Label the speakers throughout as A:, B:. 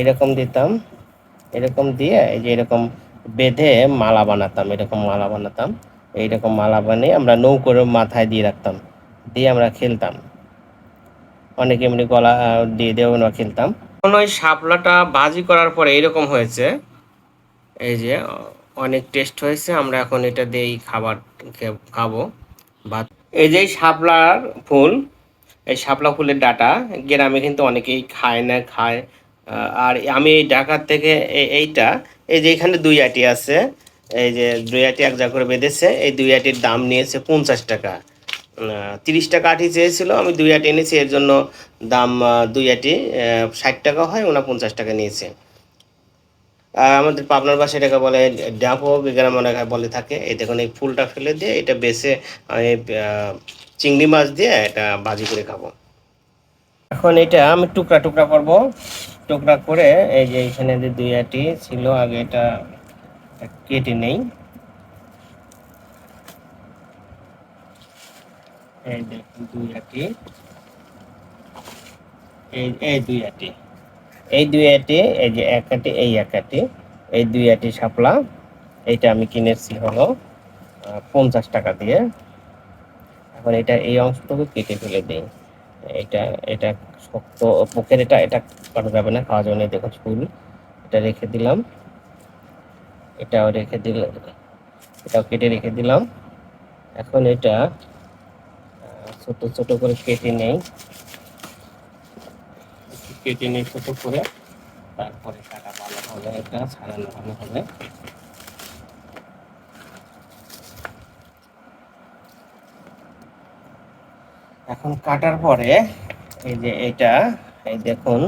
A: এরকম দিতাম। এরকম দিয়ে এই যে এরকম বেঁধে মালা বানাতাম, এরকম মালা বানাতাম। এইরকম মালা বানিয়ে আমরা নৌকোর মাথায় দিয়ে রাখতাম, দিয়ে আমরা খেলতাম। অনেকে এমনি গলা দিয়ে দিয়েও আমরা খেলতাম। এখন ওই শাপলাটা বাজি করার পরে এরকম হয়েছে। এই যে অনেক টেস্ট হয়েছে, আমরা এখন এটা দিয়েই খাবার খাব। বা এই যে শাপলার ফুল, এই শাপলা ফুলের ডাটা, গ্রামে কিন্তু অনেকেই খায় না, খায়। আর আমি ঢাকার থেকে এই- এইটা, এই যে এখানে দুই আটি আছে, এই যে দুই আটি এক জায়গা করে বেঁধেছে, এই দুই আটির দাম নিয়েছে পঞ্চাশ টাকা। তিরিশ টাকা আটি চেয়েছিল, আমি দুই আটি এনেছি, এর জন্য দাম দুই আটি ষাট টাকা হয়, ওনা পঞ্চাশ টাকা নিয়েছে। আমাদের পাবনার বাসা এটাকে বলে ডাঁপো গ্রাম অনেক বলে থাকে, এই দেখুন এই ফুলটা ফেলে দিয়ে এটা বেছে আমি চিংড়ি মাছ দিয়ে এটা ভাজি করে খাব। এখন এটা আমি টুকরা টুকরা করব। টুকরা করে, এই যে এখানে যে দুই আটি ছিল, আগে এটা কেটে নেই। এই দেখুন দুই আটি এই এই দুই আটি এই দুই আটি এই যে এক আটি এই এক আটি এই দুই আটি শাপলা, এইটা আমি কিনেছি হলো পঞ্চাশ টাকা দিয়ে। এখন এটা এই অংশটুকু কেটে ফেলে দিই। এটা এটা শক্ত পোকের এটা এটা করা যাবে না, খাওয়া যাবে না দেখুন ফুল এটা রেখে দিলাম। এটাও রেখে দিলাম এটাও কেটে রেখে দিলাম। এখন এটা ছোট ছোট করে কেটে নেই। কেটে নেই ছোট করে। তারপরে কাটা ভালো হবে, এটা ছাড়ানো ভালো হবে। এখন কাটার পরে এই যে এটা, এই দেখুন,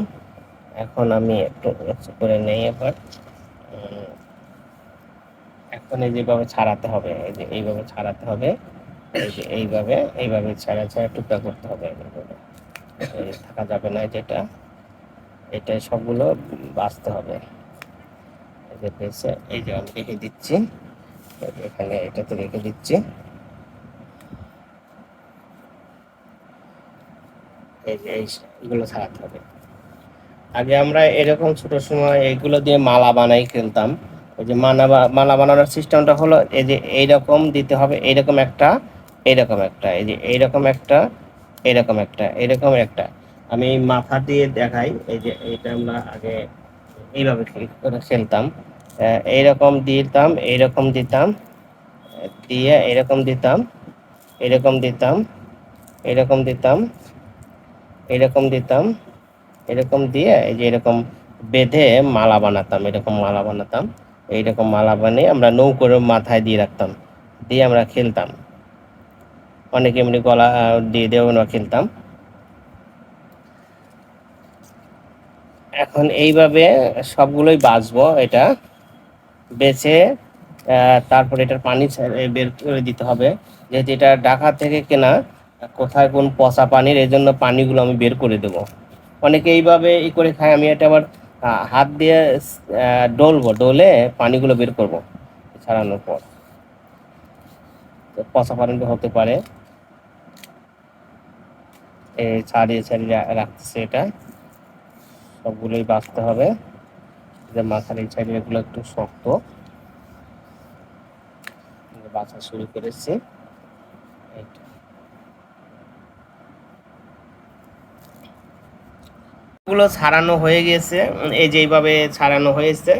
A: এখন আমি একটু করে নেই এবার। এখন এই যেভাবে ছাড়াতে হবে, এই যে এইভাবে ছাড়াতে হবে, এই যে এইভাবে এইভাবে ছাড়া ছাড়া টুকরা করতে হবে। থাকা যাবে না যেটা এটা সবগুলো বাঁচতে হবে। এই যে এই যে আমি রেখে দিচ্ছি এখানে এটাতে রেখে দিচ্ছি এই যে এইগুলো ছাড়াতে হবে। আগে আমরা এরকম ছোট সময় এইগুলো দিয়ে মালা বানাই খেলতাম। ওই যে মালা মালা বানানোর সিস্টেমটা হলো এই যে এইরকম দিতে হবে, এইরকম একটা এইরকম একটা, এই যে এইরকম একটা এইরকম একটা এরকম একটা। আমি মাথা দিয়ে দেখাই, এই যে এইটা আমরা আগে এইভাবে খেলতাম। এইরকম দিতাম এইরকম দিতাম, দিয়ে এরকম দিতাম এরকম দিতাম এরকম দিতাম এরকম দিতাম, এরকম দিয়ে এই যে এরকম বেঁধে মালা বানাতাম, এরকম মালা বানাতাম, এইরকম মালা বানিয়ে আমরা নৌকোর মাথায় দিয়ে রাখতাম, দিয়ে আমরা খেলতাম। অনেকে এমনি গলা দিয়ে দিয়েও আমরা খেলতাম। এখন এইভাবে সবগুলোই বাঁচবো, এটা বেছে তারপরে এটার পানি বের করে দিতে হবে। যেহেতু এটা ঢাকা থেকে কেনা কোথায় কোন পচা পানির, এই জন্য পানিগুলো আমি বের করে দেবো। অনেকে এইভাবে ই করে খায়, আমি এটা আবার হাত দিয়ে ডলবো, ডলে পানিগুলো বের করব ছাড়ানোর পর। পচা পানিটা হতে পারে। ছাড়িয়ে ছাড়িয়ে রা- রাখতেছে এটা। সবগুলোই বাঁচতে হবে। যে মাথার এই সাইডে এগুলো একটু শক্ত। বাছা শুরু করেছি। এগুলো ছাড়ানো হয়ে গেছে। এই যে এইভাবে ছাড়ানো হয়েছে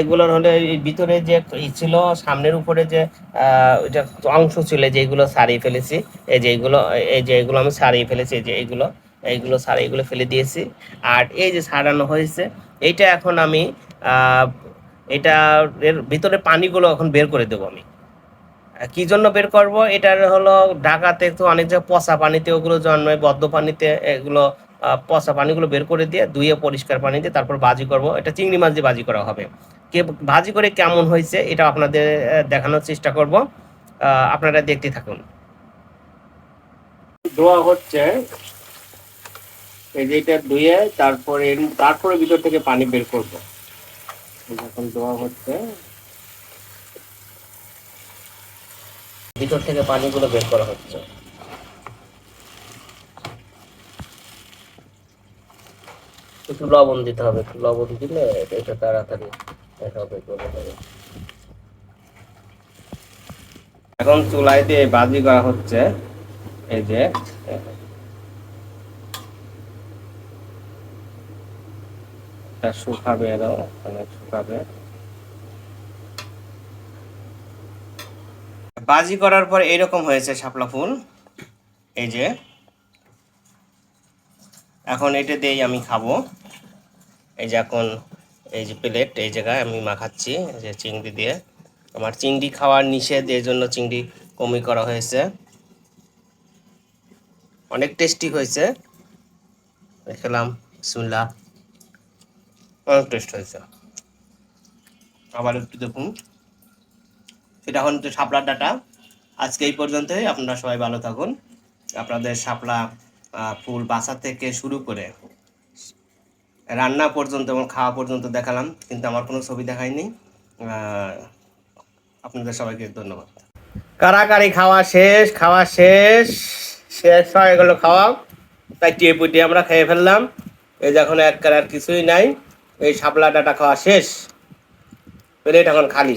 A: এগুলোর হলে ভিতরে যে ছিল, সামনের উপরে যে ওইটা অংশ ছিল যেগুলো ছাড়িয়ে ফেলেছি, এই যে এইগুলো এই যে এগুলো আমি ছাড়িয়ে ফেলেছি যে এইগুলো এইগুলো ছাড়িয়ে এগুলো ফেলে দিয়েছি। আর এই যে ছাড়ানো হয়েছে, এইটা এখন আমি এটা এর ভিতরে পানিগুলো এখন বের করে দেবো আমি। কি জন্য বের করব? এটার হলো ঢাকাতে তো অনেক জায়গায় পচা পানিতে, ওগুলো জন্মায়, বদ্ধ পানিতে, এগুলো পচা পানিগুলো বের করে দিয়ে ধুয়ে পরিষ্কার পানি দিয়ে তারপর ভাজি করব। এটা চিংড়ি মাছ দিয়ে ভাজি করা হবে। কে ভাজি করে কেমন হয়েছে এটা আপনাদের দেখানোর চেষ্টা করব। আপনারা দেখতে থাকুন। ধোয়া হচ্ছে এই যে এটা ধুয়ে তারপরে তারপরে ভিতর থেকে পানি বের করব। যখন ধোয়া হচ্ছে। ভিতর থেকে পানিগুলো বের করা হচ্ছে। একটু লবণ দিতে হবে, একটু লবণ দিলে এটা তাড়াতাড়ি এটা হবে গলে যাবে। এখন দিয়ে বাজি করা হচ্ছে, এই যে। এটা শুকাবে আরও অনেক শুকাবে। বাজি করার পর এইরকম হয়েছে শাপলা ফুল, এই যে। এখন এটা দিয়েই আমি খাব। এই যে এখন এই যে প্লেট এই জায়গায় আমি মাখাচ্ছি যে চিংড়ি দিয়ে। আমার চিংড়ি খাওয়ার নিষেধ, এই জন্য চিংড়ি কমই করা হয়েছে। অনেক টেস্টি হয়েছে। খেলাম শুনলাম অনেক টেস্ট হয়েছে। আবার একটু দেখুন। সেটা এখন হচ্ছে শাপলার ডাটা। আজকে এই পর্যন্তই। আপনারা সবাই ভালো থাকুন। আপনাদের শাপলা ফুল বাসা থেকে শুরু করে রান্না পর্যন্ত এবং খাওয়া পর্যন্ত দেখালাম, কিন্তু আমার কোনো ছবি দেখায়নি। আপনাদের সবাইকে ধন্যবাদ। কারাকারি খাওয়া শেষ খাওয়া শেষ শেষ হয়ে গেল খাওয়া। তাই টিয়ে পুটিয়ে আমরা খেয়ে ফেললাম। এই যখন এক আর কিছুই নাই। এই শাপলা ডাটা খাওয়া শেষ। প্লেট এখন খালি।